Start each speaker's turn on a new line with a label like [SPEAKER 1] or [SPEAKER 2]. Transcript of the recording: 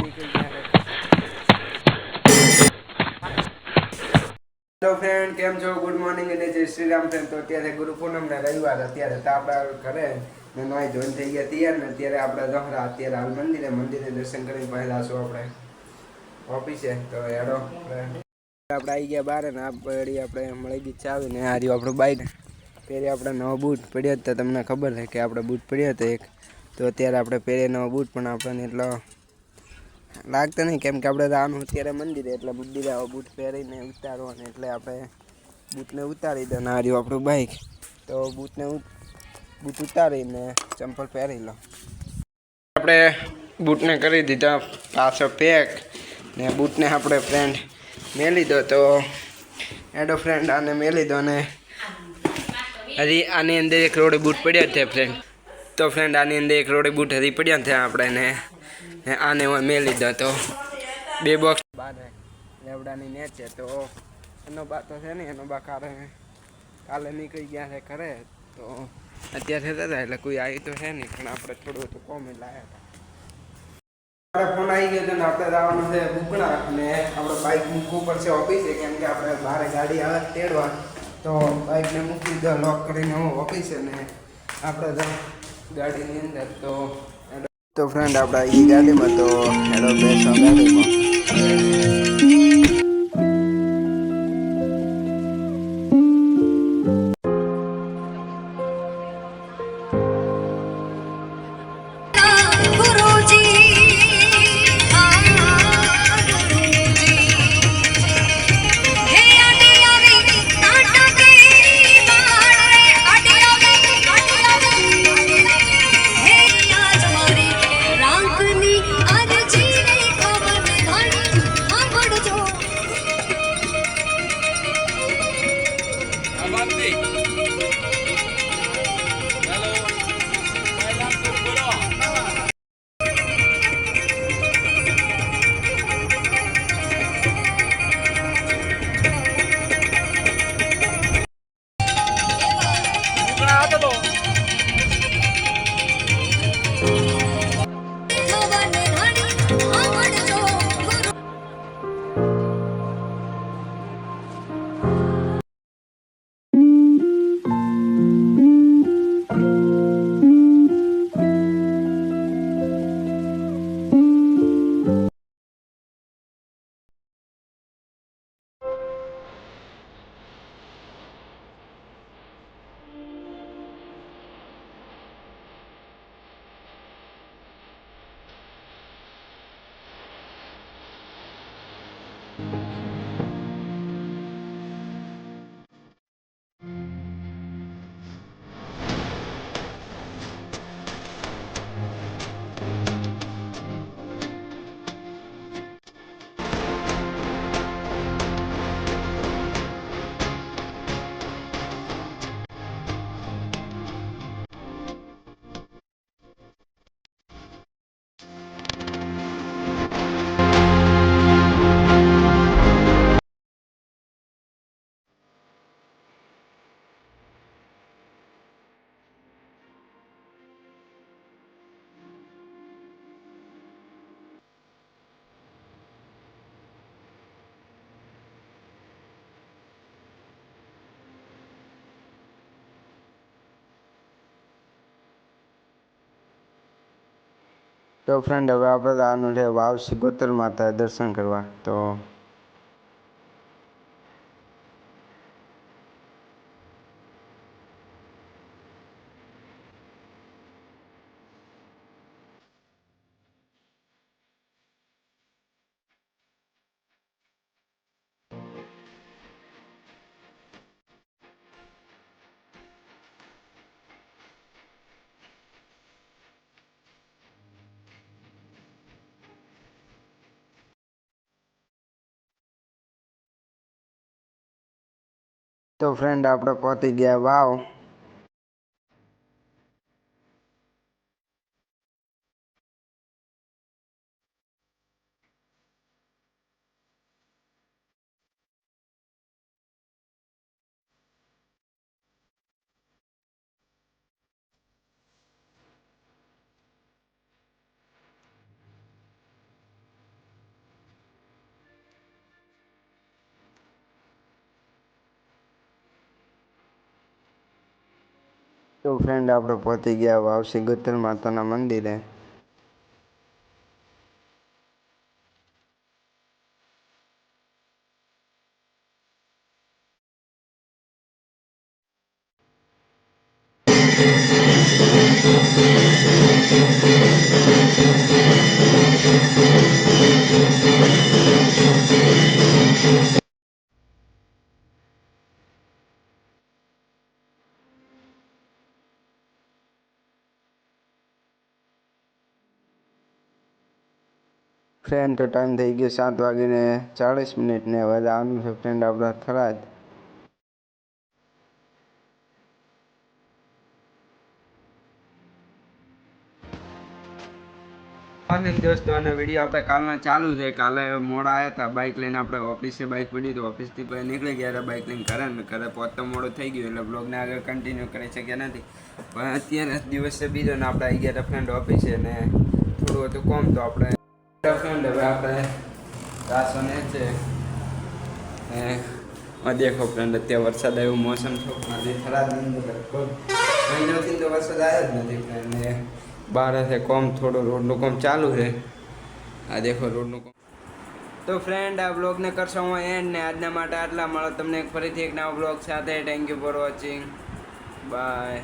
[SPEAKER 1] Hello friend કેમ છો? Good morning અને જય શ્રી રામ ફ્રેન્ડ તો અત્યારે ગુરુ પૂનમ ને રવિવાર અત્યારે તો આપણા ઘરે ને નોય જોઈન થઈ ગયા તૈયાર ને અત્યારે આપણે દોહરા અત્યારે હાલ મંદિરે મંદિરે દર્શન કરીને પહેલા છું આપણે. ઓફિસે તો હેડો આપણે આવી ગયા બાર ને પડી આપણે મળી ગઈ ચાવી ને આ રહ્યું આપણું બાઈક પહેરી આપણે નવો બૂટ પડ્યો તો તમને ખબર છે કે આપણે બૂટ પડ્યો હતો એક. તો અત્યારે આપણે પહેરે નવો બૂટ, પણ આપણને એટલો લાગતો નહીં, કેમ કે આપણે રાન અત્યારે મંદિરે એટલે મંદિરે આવો બૂટ પહેરીને ઉતારવાનું, એટલે આપણે બૂટને ઉતારી દો, ને આ આપણું બાઈક તો બૂટને બૂટ ઉતારીને ચંપલ પહેરી લો. આપણે બૂટને કરી દીધા, પાછો પેક ને બૂટને આપણે ફ્રેન્ડ મેલી દો, તો એડો ફ્રેન્ડ આને મેલી દો, ને હજી આની અંદર એક રોડે બૂટ પડ્યા છે ફ્રેન્ડ તો ફ્રેન્ડ આની અંદર એક રોડે બૂટ હજી પડ્યા છે, આપણે ને ને આને હું મેલી દો તો. બે બોક્સ બારે લેવડાની નેટ છે તો એનો બા તો છે ને એનો બા કાલે કાલે નીકળી ગયા છે ઘરે તો અત્યારે થતા હતા એટલે કોઈ આવી તો છે નહીં પણ આપણે થોડું તો કોમ લાયા હતા. ફોન આવી ગયો ને આપણે જવાનું છે બુકણા અને આપણે બાઇક મૂકવું પડશે ઓફિસે કેમ કે આપણે બહાર ગાડી આવે તેડવા. તો બાઇકને મૂકી દો લોક કરીને હું ઓફિસે ને આપણે ગાડીની અંદર. તો તો ફ્રેન્ડ આપણા એ ગાડીમાં તો બે બેસો ગાડીમાં
[SPEAKER 2] ખબર Thank you.
[SPEAKER 1] તો ફ્રેન્ડ હવે આપણે આનું છે વાવ સિગોતર માતા દર્શન કરવા તો તો ફ્રેન્ડ આપણે પહોંચી ગયા. વાવ. તો ફ્રેન્ડ આપણે પહોંચી ગયા વાવસી ગોતર માતાના મંદિરે ફ્રેન્ડ તો ટાઈમ થઈ ગયો સાત વાગીને ચાળીસ મિનિટ ને હવે આવવાનું છે ફ્રેન્ડ આપણા થરાદ. અને દોસ્તો, અને વીડિયો આપણે કાલના ચાલુ છે. કાલે મોડા આવ્યા હતા બાઇક લઈને આપણે ઓફિસે બાઇક પડી તો ઓફિસથી પછી નીકળી ગયા હતા બાઇક લઈને ઘરે ને ઘરે પહોંચતા મોડું થઈ ગયું એટલે બ્લોગને આગળ કન્ટિન્યુ કરી શક્યા નથી. પણ અત્યારે દિવસે બીજો ને આપણે આવી ગયા હતા ફ્રેન્ડ ઓફિસે ને થોડું હતું કોમ તો આપણે ફ્રેન્ડ હવે આપણે રાસોને છે. આ દેખો ફ્રેન્ડ અત્યારે વરસાદ આવ્યો, મોસમ છો આજે ખરાબ નહીં લગભગ. મહિનાથી તો વરસાદ આવ્યો જ નથી ફ્રેન્ડ ને બહાર હશે કોમ, થોડું રોડનું કોમ ચાલુ છે. આ દેખો રોડનું કોમ. તો ફ્રેન્ડ આ બ્લોગને કરશો હું એન્ડ ને આજના માટે આટલા. મળો તમને ફરીથી એક નવા બ્લોગ સાથે. Thank you for watching bye